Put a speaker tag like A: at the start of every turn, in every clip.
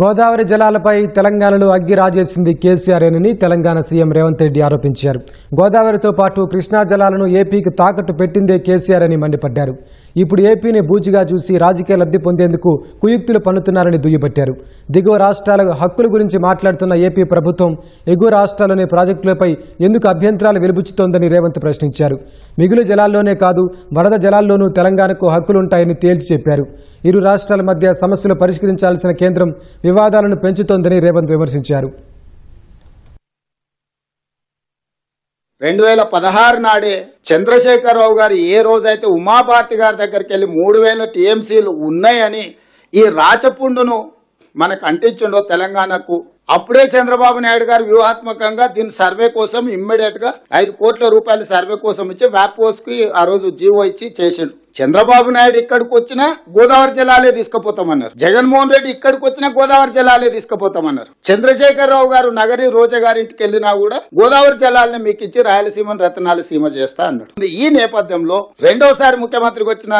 A: గోదావరి జలాలపై తెలంగాణలో అగ్గి రాజేసింది కేసీఆర్ అని తెలంగాణ సీఎం రేవంత్ రెడ్డి ఆరోపించారు. గోదావరితో పాటు కృష్ణా జలాలను ఏపీకి తాకట్టు పెట్టిందే కేసీఆర్ అని మండిపడ్డారు. ఇప్పుడు ఏపీని బూచిగా చూసి రాజకీయ లబ్ధి పొందేందుకు కుయుక్తులు పన్నుతున్నారని దుయ్యబట్టారు. దిగువ రాష్ట్రాల హక్కుల గురించి మాట్లాడుతున్న ఏపీ ప్రభుత్వం ఎగువ రాష్ట్రాల్లోని ప్రాజెక్టులపై ఎందుకు అభ్యంతరాలు వెలుబుచ్చుతోందని రేవంత్ ప్రశ్నించారు. మిగులు జలాల్లోనే కాదు వరద జలాల్లోనూ తెలంగాణకు హక్కులుంటాయని తేల్చి చెప్పారు. ఇరు రాష్ట్రాల మధ్య సమస్యలు పరిష్కరించాల్సిన కేంద్రం వివాదాలను పెంచుతోందని రేవంత్ విమర్శించారు.
B: రెండు వేల పదహారు నాడే చంద్రశేఖరరావు గారు ఏ రోజైతే ఉమాభారతి గారి దగ్గరికి వెళ్ళి మూడు వేల టీఎంసీలు ఉన్నాయని ఈ రాచపుండును మనకు అంటించుండో తెలంగాణకు అప్పుడే చంద్రబాబు నాయుడు గారు వ్యూహాత్మకంగా దీని సర్వే కోసం ఇమ్మీడియట్గా ఐదు కోట్ల రూపాయల సర్వే కోసం ఇచ్చి వ్యాపోస్కి ఆ రోజు జీవో ఇచ్చి చేసిండు. చంద్రబాబు నాయుడు ఇక్కడికి వచ్చినా గోదావరి జలాలే తీసుకుపోతామన్నారు. జగన్మోహన్ రెడ్డి ఇక్కడికి వచ్చినా గోదావరి జలాలే తీసుకుపోతామన్నారు. చంద్రశేఖర్ రావు గారు నగరి రోజా గారి వెళ్ళినా కూడా గోదావరి జలాలను మీకు ఇచ్చి రాయలసీమను రతనాల సీమ చేస్తా అన్నాడు. ఈ నేపథ్యంలో రెండోసారి ముఖ్యమంత్రికి వచ్చిన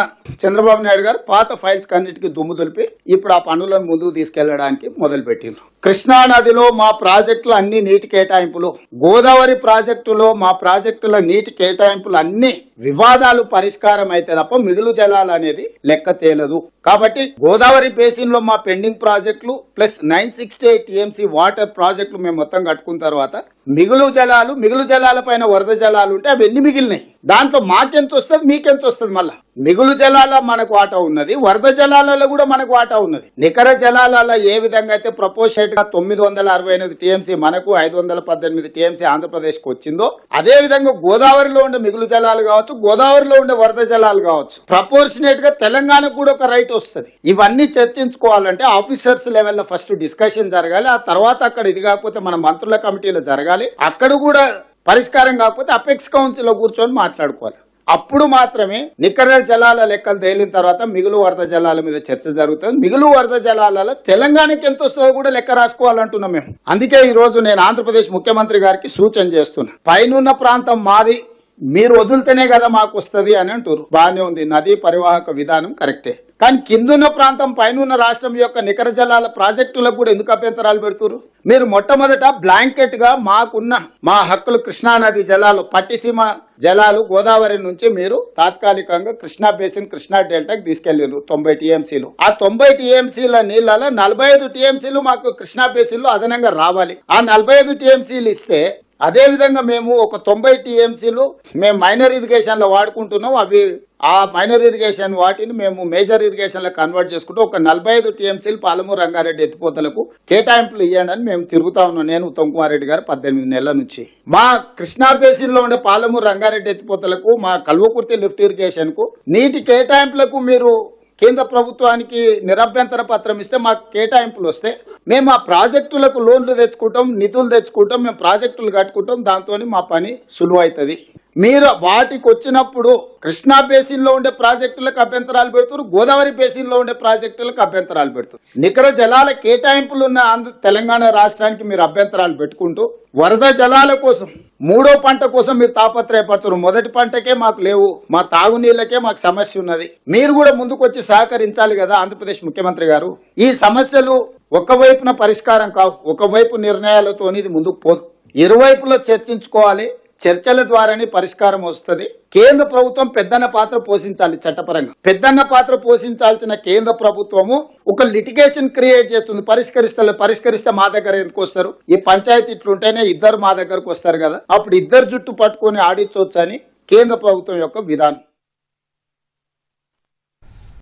B: చంద్రబాబు నాయుడు గారు పాత ఫైల్స్ కన్నిటికి దుమ్ము దులిపి ఇప్పుడు ఆ పనులను ముందుకు తీసుకెళ్ళడానికి మొదలు పెట్టిండ్రు కృష్ణా నదిలో మా ప్రాజెక్టులు అన్ని నీటి కేటాయింపులు గోదావరి ప్రాజెక్టులో మా ప్రాజెక్టుల నీటి కేటాయింపులు అన్ని వివాదాలు పరిష్కారం అయితే తప్ప మిగులు జలాలు అనేది లెక్క తేలదు. కాబట్టి గోదావరి బేసిన్లో మా పెండింగ్ ప్రాజెక్టులు plus nine sixty eight TMC water ప్రాజెక్టులు మేము మొత్తం కట్టుకున్న తర్వాత మిగులు జలాలు మిగులు జలాల పైన వరద జలాలు ఉంటే అవి ఎన్ని మిగిలినాయి? దాంట్లో మాకెంత వస్తుంది మీకెంత వస్తుంది మళ్ళా? మిగులు జలాల మనకు వాటా ఉన్నది వరద జలాలలో కూడా మనకు వాటా ఉన్నది. నికర జలాలలో ఏ విధంగా అయితే ప్రపోజేట్గా తొమ్మిది వందల అరవై ఎనిమిది టీఎంసీ మనకు ఐదు వందల పద్దెనిమిది టీఎంసీ ఆంధ్రప్రదేశ్కు వచ్చిందో అదే విధంగా గోదావరిలో ఉండే మిగులు జలాలు కావచ్చు గోదావరిలో ఉండే వరద జలాలు కావచ్చు ప్రపోర్షనేట్గా తెలంగాణకు కూడా ఒక రైట్ వస్తుంది. ఇవన్నీ చర్చించుకోవాలంటే ఆఫీసర్స్ లెవెల్లో ఫస్ట్ డిస్కషన్ జరగాలి ఆ తర్వాత అక్కడ ఇది కాకపోతే మన మంత్రుల కమిటీలో జరగాలి. అక్కడ కూడా పరిష్కారం కాకపోతే అపెక్స్ కౌన్సిల్లో కూర్చొని మాట్లాడుకోవాలి. అప్పుడు మాత్రమే నికర జలాల లెక్కలు తేలిన తర్వాత మిగులు వరద జలాల మీద చర్చ జరుగుతుంది. మిగులు వరద జలాలలో తెలంగాణకి ఎంత వస్తుందో కూడా లెక్క రాసుకోవాలంటున్నాం మేము. అందుకే ఈ రోజు నేను ఆంధ్రప్రదేశ్ ముఖ్యమంత్రి గారికి సూచన చేస్తున్నా. పైనున్న ప్రాంతం మాది. మీరు వదిలితేనే కదా మాకు వస్తుంది అని అంటారు బాగానే ఉంది. నదీ పరివాహక విధానం కరెక్టే. కానీ కిందున్న ప్రాంతం పైనున్న రాష్ట్రం యొక్క నికర జలాల ప్రాజెక్టులకు కూడా ఎందుకు అభ్యంతరాలు పెడుతురు మీరు మొట్టమొదట బ్లాంకెట్గా మాకున్న మా హక్కులు కృష్ణానది జలాలు పట్టిసీమ జలాలు గోదావరి నుంచి మీరు తాత్కాలికంగా కృష్ణా బేసిన్ కృష్ణా డెల్టాకి తీసుకెళ్ళిరు తొంభై టీఎంసీలు. ఆ తొంభై టీఎంసీల నీళ్ళలో నలభై ఐదు టీఎంసీలు మాకు కృష్ణా బేసిన్లో అదనంగా రావాలి. ఆ నలభై ఐదు టీఎంసీలు ఇస్తే అదేవిధంగా మేము ఒక తొంభై టీఎంసీలు మేము మైనర్ ఇరిగేషన్లో వాడుకుంటున్నాం. అవి ఆ మైనర్ ఇరిగేషన్ వాటిని మేము మేజర్ ఇరిగేషన్లో కన్వర్ట్ చేసుకుంటూ ఒక నలభై ఐదు టీఎంసీలు పాలమూరు రంగారెడ్డి ఎత్తిపోతలకు కేటాయింపులు ఇవ్వండి అని మేము తిరుగుతా ఉన్నాం. నేను ఉత్తమ్ కుమార్ రెడ్డి గారు పద్దెనిమిది నెలల నుంచి. మా కృష్ణా బేసిన్లో ఉండే పాలమూరు రంగారెడ్డి ఎత్తిపోతలకు మా కల్వకుర్తి లిఫ్ట్ ఇరిగేషన్కు నీటి కేటాయింపులకు మీరు కేంద్ర ప్రభుత్వానికి నిరభ్యంతర పత్రం ఇస్తే మాకు కేటాయింపులు వస్తే మేము ఆ ప్రాజెక్టులకు లోన్లు తెచ్చుకుంటాం నిధులు తెచ్చుకుంటాం మేము ప్రాజెక్టులు కట్టుకుంటాం దాంతో మా పని సులువు అవుతుంది మీరు వాటికి వచ్చినప్పుడు కృష్ణా బేసిన్లో ఉండే ప్రాజెక్టులకు అభ్యంతరాలు పెడుతున్నారు గోదావరి బేసిన్లో ఉండే ప్రాజెక్టులకు అభ్యంతరాలు పెడుతున్నారు. నికర జలాల కేటాయింపులు ఉన్న ఆంధ్ర తెలంగాణ రాష్ట్రానికి మీరు అభ్యంతరాలు పెట్టుకుంటూ వరద జలాల కోసం మూడో పంట కోసం మీరు తాపత్రయపడుతున్నారు. మొదటి పంటకే మాకు లేవు మా తాగునీళ్ళకే మాకు సమస్య ఉన్నది. మీరు కూడా ముందుకు వచ్చి సహకరించాలి కదా ఆంధ్రప్రదేశ్ ముఖ్యమంత్రి గారు. ఈ సమస్యలు ఒకవైపున పరిష్కారం కావు ఒకవైపు నిర్ణయాలతో ఇది ముందుకు పోదు. ఇరువైపులో చర్చించుకోవాలి చర్చల ద్వారానే పరిష్కారం వస్తుంది. కేంద్ర ప్రభుత్వం పెద్దన్న పాత్ర పోషించాలి చట్టపరంగా. పెద్దన్న పాత్ర పోషించాల్సిన కేంద్ర ప్రభుత్వము ఒక లిటిగేషన్ క్రియేట్ చేస్తుంది. పరిష్కరిస్తే పరిష్కరిస్తే మా దగ్గర ఎందుకు వస్తారు? ఈ పంచాయతీ ఇట్లుంటేనే ఇద్దరు మా దగ్గరకు వస్తారు కదా. అప్పుడు ఇద్దరు జుట్టు పట్టుకొని ఆడించవచ్చు అని కేంద్ర ప్రభుత్వం యొక్క విధానం.